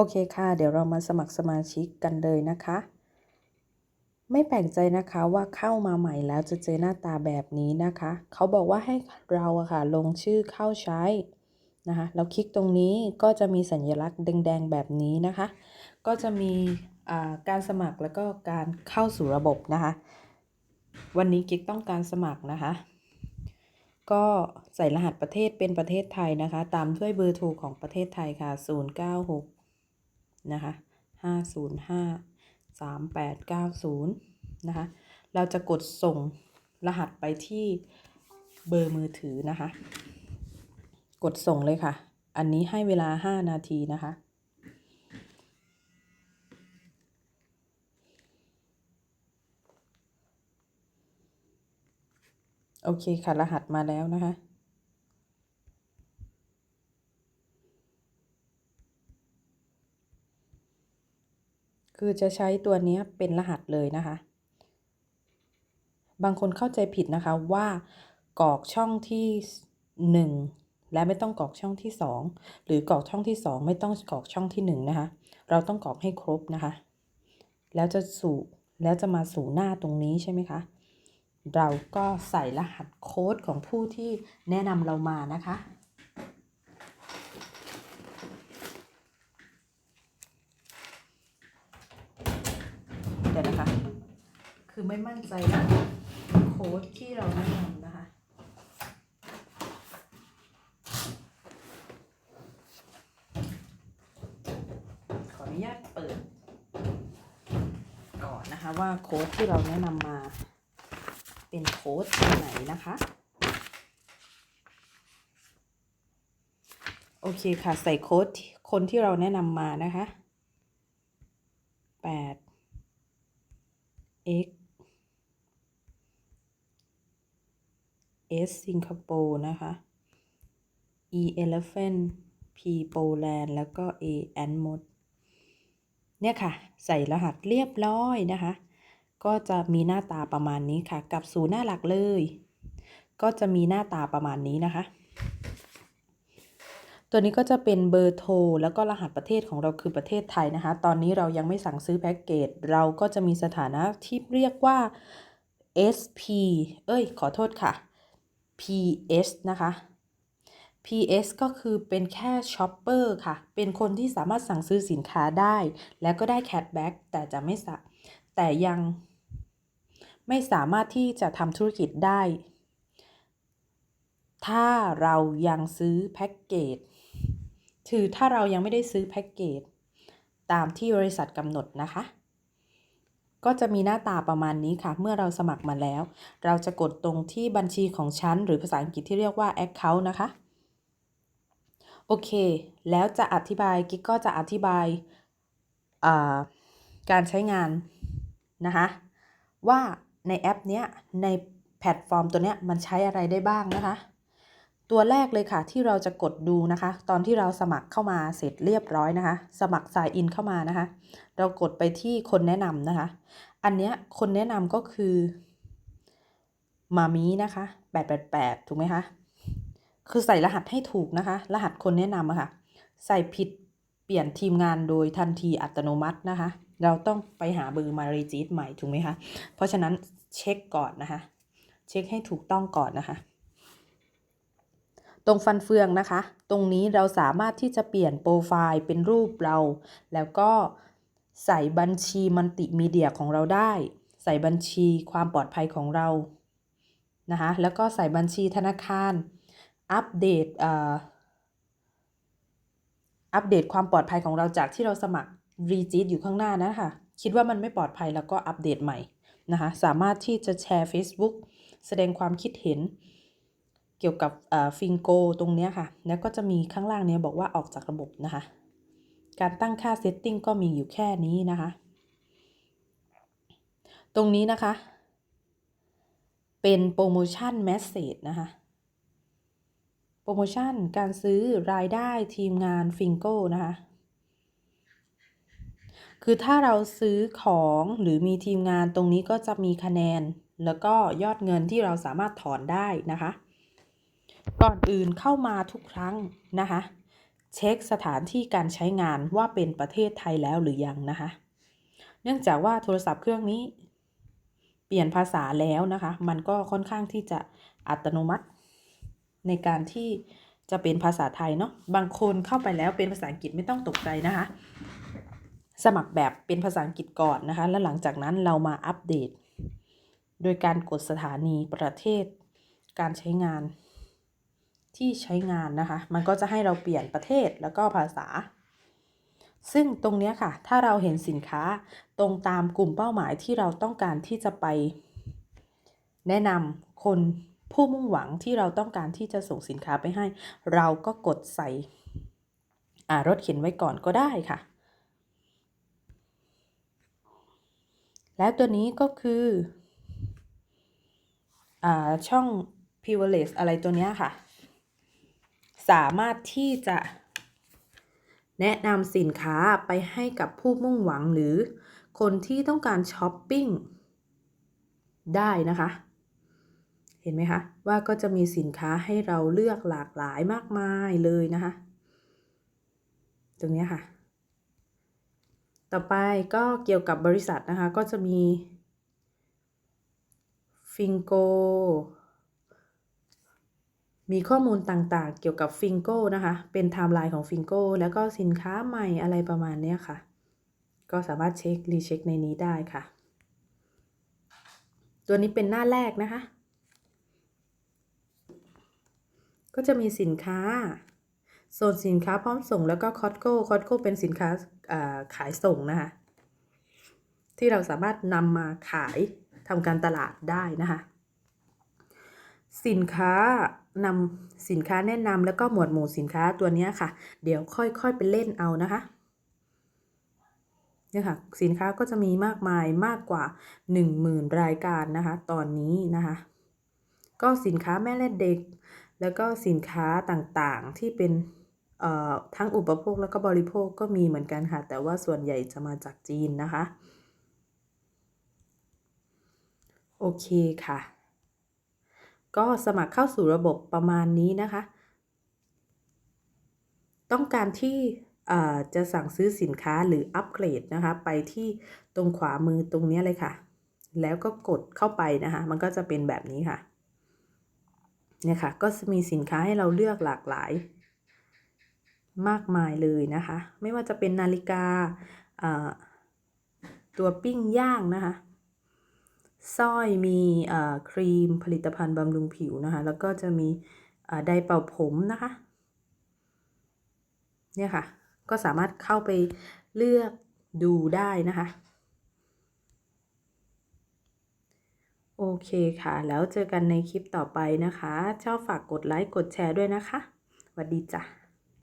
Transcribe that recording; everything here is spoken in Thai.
โอเคค่ะ เดี๋ยวเรามาสมัครสมาชิกกันเลยนะคะ ไม่แปลกใจนะคะว่าเข้ามาใหม่แล้วจะเจอหน้าตาแบบนี้นะคะ เขาบอกว่าให้เราอะค่ะลงชื่อเข้าใช้นะคะแล้วคลิกตรงนี้ก็จะมีสัญลักษณ์แดงๆแบบนี้นะคะ ก็จะมีการสมัครแล้วก็การเข้าสู่ระบบนะคะ วันนี้กิ๊กต้องการสมัครนะคะ ก็ใส่รหัสประเทศเป็นประเทศไทยนะคะ ตามด้วยเบอร์โทรของประเทศไทยค่ะ 096 นะคะ505 3890นะคะ เราจะกดส่งรหัสไปที่เบอร์มือถือนะคะ กดส่งเลยค่ะ อันนี้ให้เวลา5นาทีนะคะโอเคค่ะ รหัสมาแล้วนะคะ คือจะใช้ตัวนี้เป็นรหัสเลยนะคะ บางคนเข้าใจผิดนะคะว่ากรอกช่องที่ 1 และไม่ต้องกรอกช่องที่ 2 หรือกรอกช่องที่ 2 ไม่ต้องกรอกช่องที่ 1 นะคะ เราต้องกรอกให้ครบนะคะ แล้วจะสู่แล้วจะมาสู่หน้าตรงนี้ใช่ไหมคะเราก็ใส่รหัสโค้ดของผู้ที่แนะนำเรามานะคะ เดี๋ยวนะคะ คือไม่มั่นใจนะโค้ดที่เราแนะนำนะคะ ขออนุญาตเปิด ก่อนนะคะว่าโค้ดที่เราแนะนำมา เป็นโค้ดตัวไหนนะคะโอเคค่ะ ใส่โค้ดคนที่เราแนะนำมานะคะ 8 x S สิงคโปร์นะคะ E elephant P Poland แล้วก็ A Antmod เนี่ยค่ะ ใส่รหัสเรียบร้อยนะคะ ก็จะมีหน้าตาประมาณนี้ค่ะกลับสู่หน้าหลักเลย ก็จะมีหน้าตาประมาณนี้นะคะ ตัวนี้ก็จะเป็นเบอร์โทรแล้วก็รหัสประเทศของเราคือประเทศไทยนะคะ ตอนนี้เรายังไม่สั่งซื้อแพ็กเกจ เราก็จะมีสถานะที่เรียกว่า SP เอ้ย ขอโทษค่ะ PS นะคะ PS ก็คือเป็นแค่ช็อปเปอร์ค่ะ เป็นคนที่สามารถสั่งซื้อสินค้าได้ แล้วก็ได้แคชแบ็กแต่จะไม่สะแต่ยังไม่สามารถที่จะทำธุรกิจได้ ถ้าเรายังซื้อแพ็กเกจ คือถ้าเรายังไม่ได้ซื้อแพ็กเกจตามที่บริษัทกำหนดนะคะ ก็จะมีหน้าตาประมาณนี้ค่ะ เมื่อเราสมัครมาแล้ว เราจะกดตรงที่บัญชีของฉัน หรือภาษาอังกฤษที่เรียกว่า account นะคะ โอเค แล้วจะอธิบายกิ๊กก็จะอธิบายการใช้งานนะคะ ว่าในแอปเนี้ยในแพลตฟอร์มตัวเนี้ยมันใช้อะไรได้บ้างนะคะ ตัวแรกเลยค่ะที่เราจะกดดูนะคะ ตอนที่เราสมัครเข้ามาเสร็จเรียบร้อยนะคะ สมัคร sign in เข้ามานะคะ เรากดไปที่คนแนะนำนะคะ อันเนี้ยคนแนะนำก็คือมามีนะคะ888 ถูกไหมคะ คือใส่รหัสให้ถูกนะคะ รหัสคนแนะนำอะค่ะ ใส่ผิดเปลี่ยนทีมงานโดยทันทีอัตโนมัตินะคะ เราต้องไปหาเบอร์มารีจิตใหม่ถูกไหมคะ เพราะฉะนั้นเช็คก่อนนะคะ เช็คให้ถูกต้องก่อนนะคะ ตรงฟันเฟืองนะคะ ตรงนี้เราสามารถที่จะเปลี่ยนโปรไฟล์เป็นรูปเรา แล้วก็ใส่บัญชีมัลติมีเดียของเราได้ ใส่บัญชีความปลอดภัยของเรานะคะแล้วก็ใส่บัญชีธนาคาร อัปเดตอัปเดตความปลอดภัยของเราจากที่เราสมัครรีจิตอยู่ข้างหน้านะคะคิดว่ามันไม่ปลอดภัยแล้วก็อัปเดตใหม่นะคะสามารถที่จะแชร์ Facebook แสดงความคิดเห็น เกี่ยวกับฟิงโกตรงนี้ค่ะ แล้วก็จะมีข้างล่างเนี้ยบอกว่าออกจากระบบนะคะ การตั้งค่าเซตติ้งก็มีอยู่แค่นี้นะคะ ตรงนี้นะคะ เป็นโปรโมชั่นแมสเซจนะคะ โปรโมชั่นการซื้อรายได้ทีมงานฟิงโก้นะคะ คือถ้าเราซื้อของหรือมีทีมงานตรงนี้ก็จะมีคะแนน แล้วก็ยอดเงินที่เราสามารถถอนได้นะคะ ก่อนอื่นเข้ามาทุกครั้งนะคะ เช็คสถานที่การใช้งานว่าเป็นประเทศไทยแล้วหรือยังนะคะ เนื่องจากว่าโทรศัพท์เครื่องนี้ เปลี่ยนภาษาแล้วนะคะ มันก็ค่อนข้างที่จะอัตโนมัติ ในการที่จะเป็นภาษาไทยเนาะบางคนเข้าไปแล้วเป็นภาษาอังกฤษไม่ต้องตกใจนะคะ สมัครแบบเป็นภาษาอังกฤษก่อนนะคะ แล้วหลังจากนั้นเรามาอัปเดต โดยการกดสถานีประเทศการใช้งาน ที่ใช้งานนะคะ มันก็จะให้เราเปลี่ยนประเทศแล้วก็ภาษา ซึ่งตรงนี้ค่ะ ถ้าเราเห็นสินค้าตรงตามกลุ่มเป้าหมายที่เราต้องการที่จะไป แนะนำคนผู้มุ่งหวังที่เราต้องการที่จะส่งสินค้าไปให้ เราก็กดใส่อ่ารถเข็นไว้ก่อนก็ได้ค่ะ แล้วตัวนี้ก็คืออ่าช่อง privilege อะไรตัวนี้ค่ะ สามารถที่จะแนะนำสินค้าไปให้กับผู้มุ่งหวังหรือคนที่ต้องการช้อปปิ้งได้นะคะ เห็นไหมคะ ว่าก็จะมีสินค้าให้เราเลือกหลากหลายมากมายเลยนะคะ ตรงนี้ค่ะ ต่อไปก็เกี่ยวกับบริษัทนะคะ ก็จะมีฟิงโก มีข้อมูลต่างๆ เกี่ยวกับฟิงโก้นะคะ เป็นไทม์ไลน์ของฟิงโก้แล้วก็สินค้าใหม่อะไรประมาณนี้ค่ะ ก็สามารถเช็ครีเช็คในนี้ได้ค่ะ ตัวนี้เป็นหน้าแรกนะคะ ก็จะมีสินค้าโซนสินค้าพร้อมส่งแล้วก็คอ s โก้คอ s โก้เป็นสินค้าขายส่งนะคะ ที่เราสามารถนำมาขายทำการตลาดได้นะคะ สินค้านำสินค้าแนะนำแล้วก็หมวดหมู่สินค้าตัวนี้ค่ะ เดี๋ยวค่อยๆไปเล่นเอานะคะเนี่ยค่ะสินค้าก็จะมีมากมายมากกว่า 10,000 รายการนะคะ ตอนนี้นะคะ ก็สินค้าแม่และเด็ก แล้วก็สินค้าต่างๆที่เป็นเอ่อทั้งอุปโภคแล้วก็บริโภคก็มีเหมือนกันค่ะ แต่ว่าส่วนใหญ่จะมาจากจีนนะคะ โอเคค่ะ ก็สมัครเข้าสู่ระบบประมาณนี้นะคะ ต้องการที่จะสั่งซื้อสินค้าหรืออัปเกรดนะคะ ไปที่ตรงขวามือตรงนี้เลยค่ะ แล้วก็กดเข้าไปนะคะ มันก็จะเป็นแบบนี้ค่ะเนี่ยค่ะ ก็จะมีสินค้าให้เราเลือกหลากหลาย มากมายเลยนะคะ ไม่ว่าจะเป็นนาฬิกาตัวปิ้งย่างนะคะ สร้อยมีครีมผลิตภัณฑ์บำรุงผิวนะคะ แล้วก็จะมีไดเป่าผมนะคะ เนี่ยค่ะ ก็สามารถเข้าไปเลือกดูได้นะคะ โอเคค่ะ แล้วเจอกันในคลิปต่อไปนะคะ ชอบฝากกดไลค์ กดแชร์ด้วยนะคะสวัสดีจ้ะ